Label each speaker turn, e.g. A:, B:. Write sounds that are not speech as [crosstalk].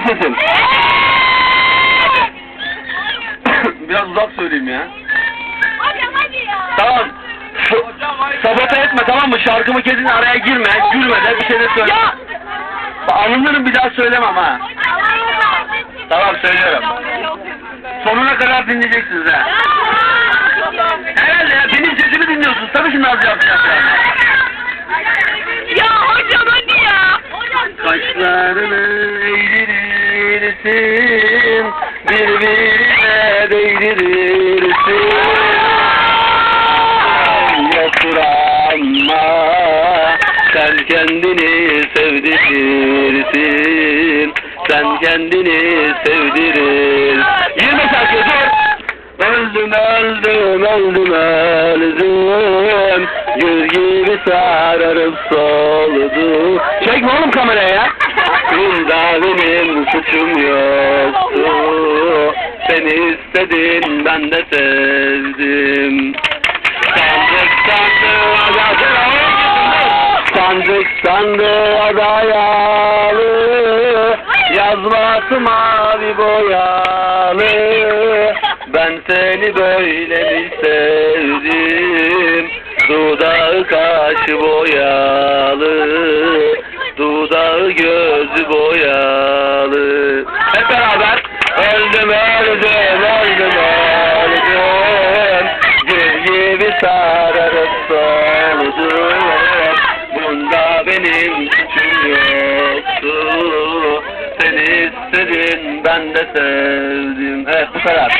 A: sesim? [laughs] Biraz uzak söyleyeyim ya.
B: Hocam hadi ya.
A: Tamam. Şu, sabote etme tamam mı? Şarkımı kesin araya girme. Gülme de bir şey de söyle.
B: Ya.
A: Alınırım bir daha söylemem ha. Tamam söylüyorum. Sonuna kadar dinleyeceksiniz ha. Herhalde ya benim sesimi dinliyorsunuz. Tabii ki naz yapacağız yani.
B: Ya hocam hadi ya.
A: Kaşlarını birbirine değdirirsin. Ama sen kendini sevdirirsin. Sen kendini sevdirir. Yirmi şarkı dur. Öldüm öldüm öldüm öldüm Gül gibi sararıp soldu Çekme oğlum kameraya ya Benim suçum yoktu. Seni istedin ben de sevdim. Sandık sandığa Sandık sandığa dayalı Yazması mavi boyalı. Ben seni böyle mi sevdim. Dudağı kaşı boyalı Dudağı gözü boyalı. Hep beraber Öldüm öldüm öldüm öldüm Gül gibi sararıp soldum Bunda benim suçum yoktu. Seni istedim ben de sevdim. Evet bu kadar